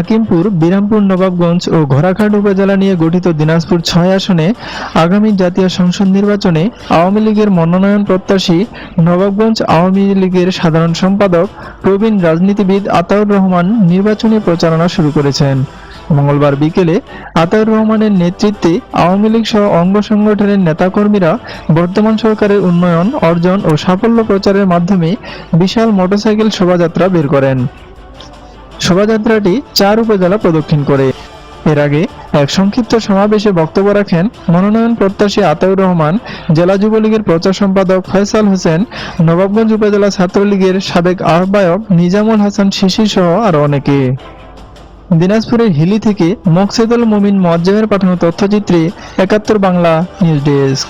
হাকিমপুর, বিরামপুর, নবাবগঞ্জ ও ঘোড়াঘাট উপজেলা নিয়ে গঠিত দিনাজপুর ছয় আসনে আগামী জাতীয় সংসদ নির্বাচনে আওয়ামী লীগের মনোনয়ন প্রত্যাশী নবাবগঞ্জ আওয়ামী লীগের সাধারণ সম্পাদক প্রবীণ রাজনীতিবিদ আতাউর রহমান নির্বাচনী প্রচারণা শুরু করেছেন। মঙ্গলবার বিকেলে আতাউর রহমানের নেতৃত্বে আওয়ামী লীগ সহ অঙ্গ সংগঠনের নেতাকর্মীরা বর্তমান সরকারের উন্নয়ন, অর্জন ও সাফল্য প্রচারের মাধ্যমে বিশাল মোটরসাইকেল শোভাযাত্রা বের করেন। শোভাযাত্রাটি চার উপজেলা প্রদক্ষিণ করে। এর আগে এক সংক্ষিপ্ত সমাবেশে বক্তব্য রাখেন মনোনয়ন প্রত্যাশী আতাউর রহমান, জেলা যুবলীগের প্রচার সম্পাদক ফয়সাল হোসেন, নবাবগঞ্জ উপজেলা ছাত্রলীগের সাবেক আহ্বায়ক নিজামুল হাসান শিশির সহ আরও অনেকে। দিনাজপুরের হিলি থেকে মকসেদুল মুমিন মোয়াজ্জেমের পাঠানো তথ্যচিত্রে একাত্তর বাংলা নিউজ ডেস্ক।